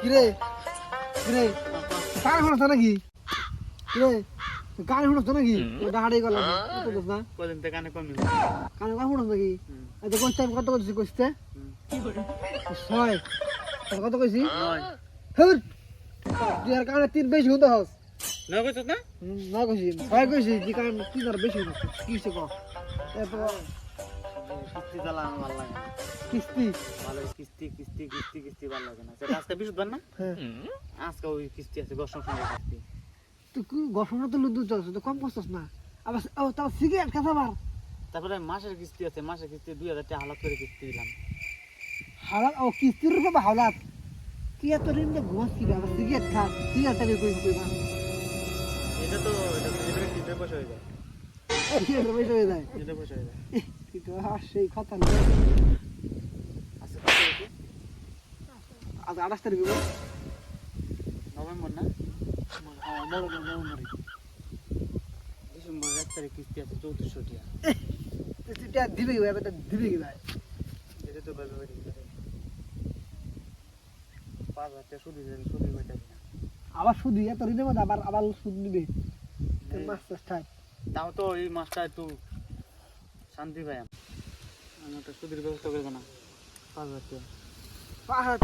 কিরে কিরে না কদিন থেকে কানে কমি কানে কার শুনছ নাকি এই কোন টাইম কত কইছিস কইতে ছয় কত কইছি নয় তুই আর তিন বেশি হতে হস নয় কইছ না না কইছি ছয় কইছি তুই কানে তিন আর বেশি হতে কি সে কো কিস্তি। জ্বালা আমার লাগে না। কিস্তি ভালো কিস্তি কিস্তি কিস্তি কিস্তি ভালো লাগে না সেটা আজকে বিশুদ্ধ না আজকে ওই কিস্তি আছে দশ সঙ্গে কিস্তি তুই কি তো লুদু চলছ তো কম করছস না? আবার ও তাও সিগারেট খাস আবার? তারপরে মাসের কিস্তি আছে মাসের কিস্তি দুই হাজার টাকা হালাত করে কিস্তি দিলাম হালাত ও কিস্তির রূপে হালাত। কি এত ঋণ যে ঘুমাস কি আবার সিগারেট খাস সিগারেট টাকে কই কই মা? এটা তো এটা তো এটা পয়সা হয়ে যায়? সিগারেট বেশি হয়ে যায়। এটা পয়সা হয়ে যায়। তো আর সেই কথা না আজকে আজ আঠাশ তারিখ নভেম্বর না? হ্যাঁ নভেম্বরে ডিসেম্বরের এক তারিখ কিস্তি আছে চৌত্রিশশো টাকা তুই দিবে কি ভাই। দিবে কি ভাই তো পাঁচ হাজার টাকা সুদ দিবে আবার সুদ এত ঋণের মধ্যে আবার আবার সুদ নিবে। তোর এই- মাস চাষ তাও তো এই মাসটা একটু শান্তি পাই আমি একটা সুদের ব্যবস্থা করব না। পাঁচ হাজার টাকা। পাঁচ হাজার।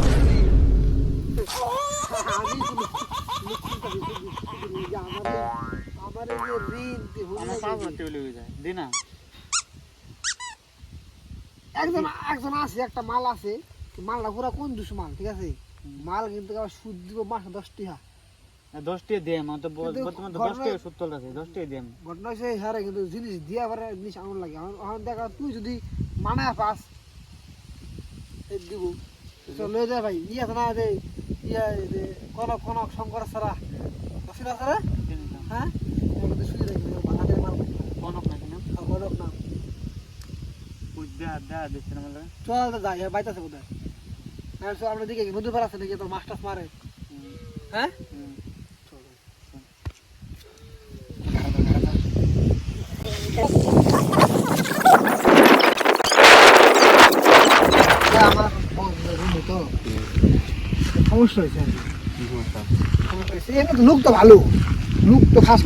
টাকা একজন একজন আছে একটা মাল আছে। মালটা পুরা কোন দুশো মাল ঠিক আছে? মাল কিন্তু আবার সুদ দিব মাসে দশ টাকা। দশ টাকা দিয়ে তো বর্তমানে তো সুদ আছে দশ টাকা দিয়ে আমি ঘটনা হচ্ছে হ্যাঁ কিন্তু জিনিস দিয়ে আবার জিনিস আনন্দ লাগে। এখন- এখন দেখা তুই যদি মানায় পাস দিব। চল যায় ভাই ই আছে না যে ইয়া কনক কনক শঙ্কর সারা আছে সারা হ্যাঁ? এর শুয়ে রাখি বাহাদের মাল কনক নাকি না কনক না। ওই দেয়া দেয়া দিচ্ছে না বলে। চল তো যাই হ্যাঁ বাইতে আছে বোধহয়। হ্যাঁ আমরা দিকে নদী পার আছে নাকি তোর মাছ টাছ মারে হ্যাঁ চল এটা আমার রুমে তো সমস্যা হয়েছে। সমস্যা লোক তো ভালো লোক তো ক্লাস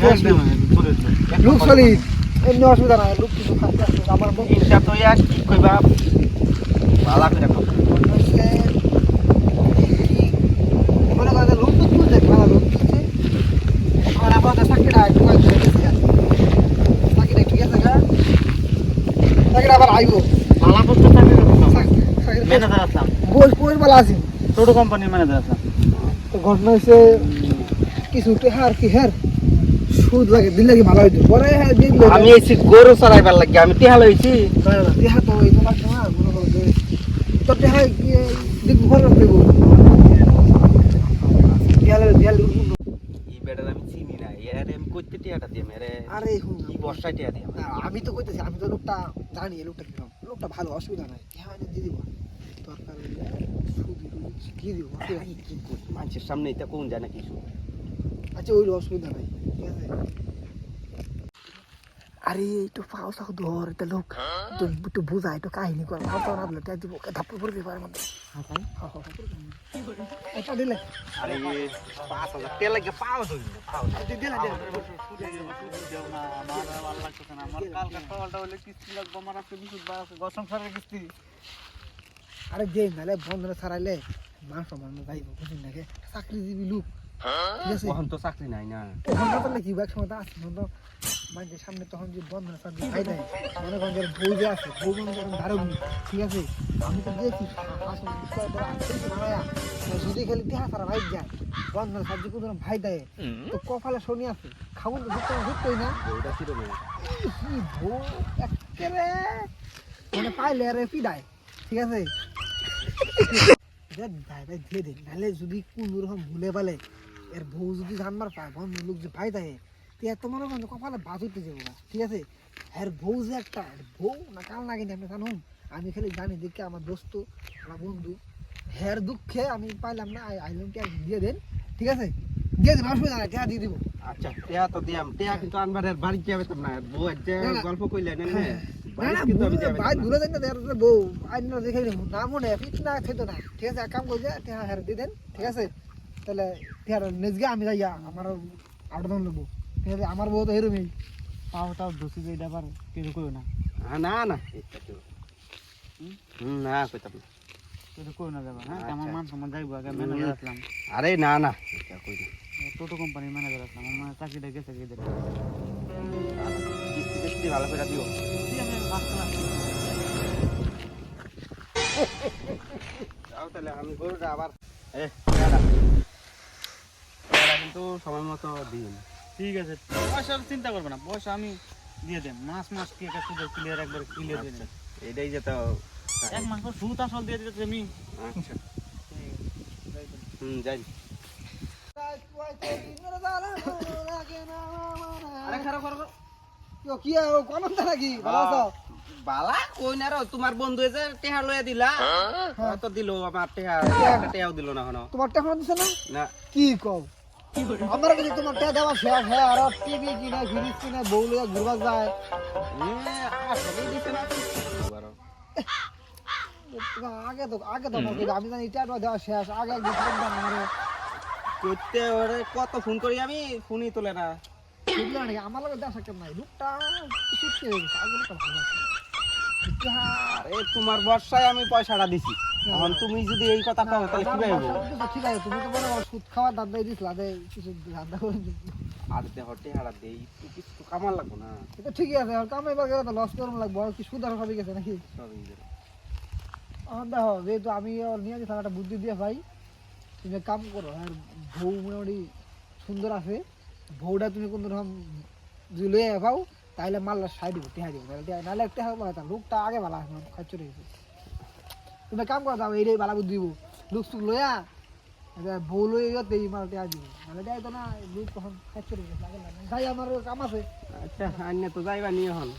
লোক সলিড এমনি অসুবিধা নাই লোক কিন্তু ক্লাস আমার বন্ধু তো এক কইবা ভালো করে খাও হচ্ছে কি মনে করেন যে লোক তো তুলছে ভালো লোক তুলছে আমার আপাতত চাকরিটা একটু কয়েক হয়ে গেছে আর কি। চাকরিটা ঠিক আছে গা চাকরিটা আবার আইবো। ভালো করতে থাকি চাকরি ম্যানেজার আসলাম। বই বেলা আছি। টোটো কোম্পানির ম্যানেজার আসলাম। তো ঘটনা হয়েছে কিছু টেহার কি হের? সুদ লাগে দিন লাগে ভালো হইতো। পরে হ্যাঁ দিয়ে আমি এসি গরু চড়াইবার লাগি আমি টিহা লইছি। টেহা তো এই তো লাগছে না তো টেহা দিক ঘরে দেবো দেয়ালে দেয়ালে এই বেটার আমি চিনি না কইতে টিহাটা দিম এর আরে হুম কি বর্ষায় দিম না, আমি তো কইতেছি আমি তো লোকটা জানি এই লোকটা কীরকম লোকটা ভালো অসুবিধা নাই। হ্যাঁ দিয়ে দিব। দরকার সুদ দিয়ে দিব। কি মানুষের সামনে এটা কোন জানে কিছু আচ্ছা ওই অসুবিধা নাই ঠিক আছে? আরে একটু পাও সাও ধর এটা লোক। একটু একটু বুঝা একটু কাহিনী কর না দিলে দিব পড়ে মধ্যে আরে পাঁচ হাজার তেল লাগে পাও ধরি পাও এটা দিলে আমার কালকে সকালটা হলে কিস্তি লাগবো আমার আজকে বিশুদ্ধ বার আছে গসম সারের কিস্তি আরে দে নালে বন্ধ ছাড়াইলে মান সম্মান যাইব বুঝুন নাকি চাকরিজীবী লোক ঠিক আছে তো চাকরি নাই না কি এক সময় আছে মানুষের সামনে তখন যে বন্ধ না চাকরি খাই দেয় মনে করেন যে বউ যে আছে বউ মনে করেন ধারক ঠিক আছে? আমি তো দেখি যদি খালি দেহা সারা ভাই যায়। বন্ধ না সাহায্য করে ভাই দেয়। তো কপালে শনি আছে খাব তো না। বউ? একেবারে মানে পাইলে আরে পিডায় ঠিক আছে? দিয়ে নাহলে যদি কোনো রকম ভুলে পালে এর বউ যদি জানবার পায় বন্ধু লোক যে ভাই দেয় তে এত মনে কপালে বাজ উঠতে যাব না ঠিক আছে? এর বউ যে একটা বউ না কাল না আপনি জানুন আমি খালি জানি দেখে আমার দোস্ত আমার বন্ধু হের দুঃখে আমি পাইলাম না আই- আইলাম দিয়ে দেন ঠিক আছে? দিয়ে দেন অসুবিধা নাই টাকা দিয়ে দিব। আচ্ছা তো দিয়াম কিন্তু আনবার এর বাড়ি যাবে তো না বউ যে। গল্প কইলেন হ্যাঁ, না না কিন্তু আমি ভুলে যাবে ভাই না। ভুলে যাই না বউ আইন না দেখে না মনে না খেতো না ঠিক আছে এক কাম দিয়ে দেন ঠিক আছে? তাহলে টেহার নেজগে আমি যাইয়া আমার আটদন নেব। ঠিক আছে আমার বউ তো এরমই পাও টাও ধুসি যে এটা আবার কেউ কইও না। না না না কইতাম না। যাবা হ্যাঁ আচ্ছা, মান আরে না না এটা কই না। টোটো কোম্পানির ম্যানেজার আসলাম আমার চাকরিটা গেছে ভালো করে দিও। তাহলে আমি গরুটা আবার কিন্তু সময় মতো দিন। ঠিক আছে। পয়সার চিন্তা করবে না। পয়সা আমি দিয়ে দেব। মাস মাস কি একটা সুদের ক্লিয়ার একবার ক্লিয়ার দিয়ে দেব। এটাই যে তো এক মাস পর সুদ আসল দিয়ে দিতে আমি। আচ্ছা। হুম যাই। আরে খারাপ খারাপ কিয়, কি আর কোন নাকি? ভালো আছো? বালা কই না রে তোমার বন্ধু যে টেহা লইয়া দিলা। তো দিল আমার টেহা একটা টেহাও দিল না হনো তোমার টাকা দিছে না? না। কি কও আমার কাছে তোমার টাকা দেওয়া শেষ হ্যাঁ আর টিভি কিনে ফ্রিজ কিনে বউ লিয়ে ঘুরবা যায়। আগে তো আগে তো আমি জানি টাকা দেওয়া শেষ আগে করতে ওরে কত ফোন করি আমি? ফোনই তোলে না। নাকি? আমার লগে দেওয়া সাক্ষাৎ নাই? লোকটা কিছু আগে লোকটা ভালো আছে। ইতিহাস আরে তোমার বর্ষায় আমি পয়সাটা দিছি এখন তুমি যদি এই কথা কও, তাহলে কি হইব ঠিক আছে তুমি তো বলো সুদ খাওয়ার দাম দিয়ে দিছিলা দে কিছু করে দিও। আর দেহ টেহারা দেই, একটু কিছু কামার লাগবো না এটা ঠিকই আছে আর কামে বাগে তো লস করুন লাগবো আর কি সুদ আর সবই গেছে নাকি। এখন দেখো যেহেতু আমি ওর নিয়ে গেছিলাম একটা বুদ্ধি দিয়ে ভাই তুমি কাম করো আর বউ মোটামুটি সুন্দর আছে বউটা তুমি কোন রকম যদি লয়ে পাও তাহলে মাল্লা সাই দিব টেহা দিব টেহা- নাহলে হবে ভালো লোকটা আগে ভালো আছে খাচ্ছ রেখেছে তুমি কাম করো যাও এইটাই ভালো দিব। লুক সুক এবার বউ লয়ে গেতে এই মাল টেহা দিব। নাহলে দেয় তো না লোক তখন খরচ রয়েছে যাই আমার কাম আছে। আচ্ছা আন্য তো যাইবা নিয়ে হন